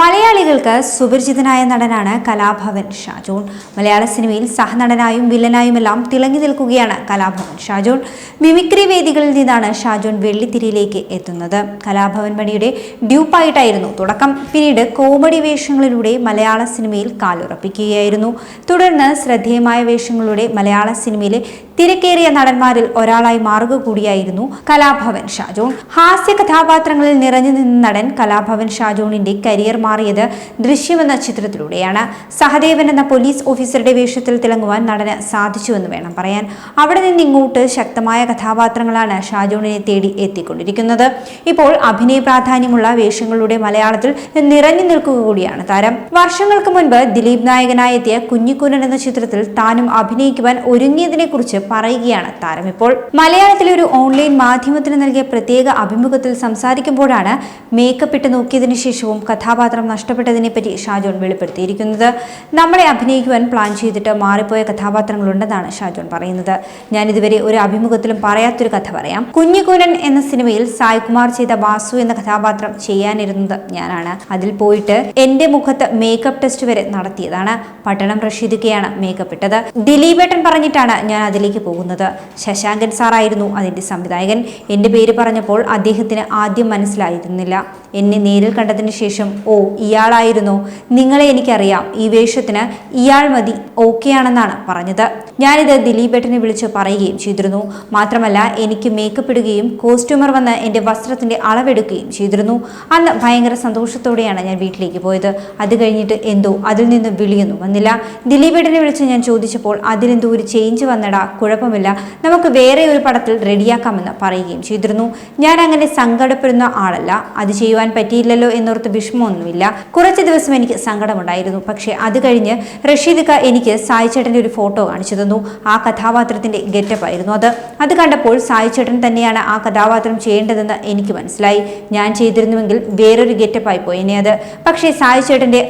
മലയാളികൾക്ക് സുപരിചിതനായ നടനാണ് കലാഭവൻ ഷാജോൺ. മലയാള സിനിമയിൽ സഹനടനായും വില്ലനായുമെല്ലാം തിളങ്ങി നിൽക്കുകയാണ് കലാഭവൻ ഷാജോൺ. മിമിക്രി വേദികളിൽ നിന്നാണ് ഷാജോൺ വെള്ളിത്തിരിയിലേക്ക് എത്തുന്നത്. കലാഭവൻ മണിയുടെ ഡ്യൂപ്പായിട്ടായിരുന്നു തുടക്കം. പിന്നീട് കോമഡി വേഷങ്ങളിലൂടെ മലയാള സിനിമയിൽ കാലുറപ്പിക്കുകയായിരുന്നു. തുടർന്ന് ശ്രദ്ധേയമായ വേഷങ്ങളിലൂടെ മലയാള സിനിമയിലെ തിരക്കേറിയ നടന്മാരിൽ ഒരാളായി മാറുക കൂടിയായിരുന്നു കലാഭവൻ ഷാജോൺ. ഹാസ്യ കഥാപാത്രങ്ങളിൽ നിറഞ്ഞു നിന്ന നടൻ കലാഭവൻ ഷാജോണിന്റെ കരിയർ മാറിയത് ദൃശ്യമെന്ന ചിത്രത്തിലൂടെയാണ്. സഹദേവൻ എന്ന പോലീസ് ഓഫീസറുടെ വേഷത്തിൽ തിളങ്ങുവാൻ നടന് സാധിച്ചുവെന്ന് വേണം പറയാൻ. അവിടെ നിന്ന് ഇങ്ങോട്ട് ശക്തമായ കഥാപാത്രങ്ങളാണ് ഷാജോണിനെ തേടി എത്തിക്കൊണ്ടിരിക്കുന്നത്. ഇപ്പോൾ അഭിനയ പ്രാധാന്യമുള്ള വേഷങ്ങളുടെ മലയാളത്തിൽ നിറഞ്ഞു നിൽക്കുക കൂടിയാണ് താരം. വർഷങ്ങൾക്ക് മുൻപ് ദിലീപ് നായകനായി എത്തിയ കുഞ്ഞിക്കുനൻ എന്ന ചിത്രത്തിൽ താനും അഭിനയിക്കുവാൻ ഒരുങ്ങിയതിനെ കുറിച്ച് പറയുകയാണ് താരം ഇപ്പോൾ. മലയാളത്തിലെ ഒരു ഓൺലൈൻ മാധ്യമത്തിന് നൽകിയ പ്രത്യേക അഭിമുഖത്തിൽ സംസാരിക്കുമ്പോഴാണ് മേക്കപ്പ് ഇട്ട് നോക്കിയതിനു ശേഷവും കഥാപാത്രം നഷ്ടപ്പെട്ടതിനെ പറ്റി ഷാജോൺ വെളിപ്പെടുത്തിയിരിക്കുന്നത്. നമ്മളെ അഭിനയിക്കുവാൻ പ്ലാൻ ചെയ്തിട്ട് മാറിപ്പോയ കഥാപാത്രങ്ങളുണ്ടെന്നാണ് ഷാജോൺ പറയുന്നത്. ഞാൻ ഇതുവരെ ഒരു അഭിമുഖത്തിലും പറയാത്തൊരു കഥ പറയാം. കുഞ്ഞിക്കൂനൻ എന്ന സിനിമയിൽ സായ്കുമാർ ചെയ്ത വാസു എന്ന കഥാപാത്രം ചെയ്യാനിരുന്നത് ഞാനാണ്. അതിൽ പോയിട്ട് എന്റെ മുഖത്ത് മേക്കപ്പ് ടെസ്റ്റ് വരെ നടത്തിയതാണ്. പട്ടണം റഷീദിക്കയാണ് മേക്കപ്പ് ഇട്ടത്. ദിലീപേട്ടൻ പറഞ്ഞിട്ടാണ് ഞാൻ അതിലേക്ക് പോകുന്നത്. ശശാങ്കൻ സാറായിരുന്നു അതിന്റെ സംവിധായകൻ. എന്റെ പേര് പറഞ്ഞപ്പോൾ അദ്ദേഹത്തിന് ആദ്യം മനസ്സിലായിരുന്നില്ല. എന്നെ നേരിൽ കണ്ടതിന് ശേഷം ഓ ഇയാളായിരുന്നു. നിങ്ങളെ എനിക്കറിയാം. ഈ വേഷത്തിന് ഇയാൾ മതി. ഓക്കെ ആണെന്നാണ് പറഞ്ഞത്. ഞാനിത് ദിലീപേട്ടനെ വിളിച്ച് പറയുകയും ചെയ്തിരുന്നു. മാത്രമല്ല എനിക്ക് മേക്കപ്പ് ഇടുകയും കോസ്റ്റ്യൂമർ വന്ന് എന്റെ വസ്ത്രത്തിന്റെ അളവെടുക്കുകയും ചെയ്തിരുന്നു. അന്ന് ഭയങ്കര സന്തോഷത്തോടെയാണ് ഞാൻ വീട്ടിലേക്ക് പോയത്. അത് കഴിഞ്ഞിട്ട് എന്തോ അതിൽ നിന്ന് വിളിയൊന്നും വന്നില്ല. ദിലീപേട്ടനെ വിളിച്ച് ഞാൻ ചോദിച്ചപ്പോൾ അതിലെന്തോ ഒരു ചേഞ്ച് വന്നടാ. കുഴപ്പമില്ല. നമുക്ക് വേറെ ഒരു പടത്തിൽ റെഡിയാക്കാമെന്ന് പറയുകയും ചെയ്തിരുന്നു. ഞാൻ അങ്ങനെ സങ്കടപ്പെടുന്ന ആളല്ല. അത് ചെയ്യുവാൻ പറ്റിയില്ലല്ലോ എന്നോർത്ത് വിഷമമൊന്നുമില്ല. കുറച്ച് ദിവസം എനിക്ക് സങ്കടമുണ്ടായിരുന്നു. പക്ഷേ അത് കഴിഞ്ഞ് റഷീദ് എനിക്ക് സായിചേട്ടന്റെ ഒരു ഫോട്ടോ കാണിച്ചു തന്നു. ആ കഥാപാത്രത്തിന്റെ ഗെറ്റപ്പ് ആയിരുന്നു അത്. അത് കണ്ടപ്പോൾ സായിചേട്ടൻ തന്നെയാണ് ആ കഥാപാത്രം ചെയ്യേണ്ടതെന്ന് എനിക്ക് മനസ്സിലായി. ഞാൻ ചെയ്തിരുന്നുവെങ്കിൽ വേറൊരു ഗെറ്റപ്പായി പോയേനെ അത്. പക്ഷേ സായി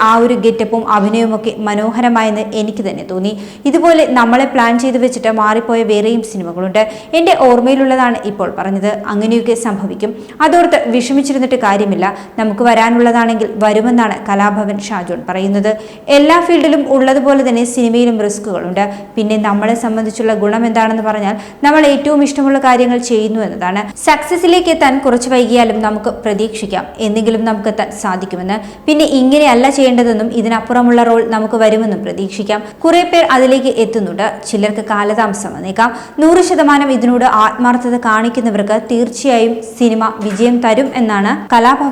ആ ഒരു ഗെറ്റപ്പും അഭിനയവുമൊക്കെ മനോഹരമായെന്ന് എനിക്ക് തന്നെ തോന്നി. ഇതുപോലെ നമ്മളെ പ്ലാൻ ചെയ്ത് വെച്ചിട്ട് മാറിപ്പോയ വേറെയും സിനിമകളുണ്ട്. എന്റെ ഓർമ്മയിലുള്ളതാണ് ഇപ്പോൾ പറഞ്ഞത്. അങ്ങനെയൊക്കെ സംഭവിക്കും. അതോർത്ത് വിഷമിച്ചിരുന്നിട്ട് കാര്യമില്ല. നമുക്ക് വരാനുള്ളതാണെങ്കിൽ വരുമെന്നാണ് കലാഭവൻ ഷാജോൺ പറയുന്നത്. എല്ലാ ഫീൽഡിലും ഉള്ളതുപോലെ തന്നെ സിനിമയിലും റിസ്ക്കുകളുണ്ട് പിന്നെ നമ്മളെ സംബന്ധിച്ചുള്ള ഗുണം എന്താണെന്ന് പറഞ്ഞാൽ നമ്മൾ ഏറ്റവും ഇഷ്ടമുള്ള കാര്യങ്ങൾ ചെയ്യുന്നു എന്നതാണ്. സക്സസിലേക്ക് എത്താൻ കുറച്ച് വൈകിയാലും നമുക്ക് പ്രതീക്ഷിക്കാം. എന്തെങ്കിലും നമുക്ക് എത്താൻ സാധിക്കുമെന്ന്. പിന്നെ ഇങ്ങനെയല്ല ചെയ്യേണ്ടതെന്നും ഇതിനപ്പുറമുള്ള റോൾ നമുക്ക് വരുമെന്നും പ്രതീക്ഷിക്കാം. കുറെ പേർ അതിലേക്ക് എത്തുന്നുണ്ട്. ചിലർക്ക് കാലതാമസം വന്നേക്കാം. നൂറ് ശതമാനം ഇതിനോട് ആത്മാർത്ഥത കാണിക്കുന്നവർക്ക് തീർച്ചയായും സിനിമ വിജയം തരും എന്നാണ് കലാഭവൻ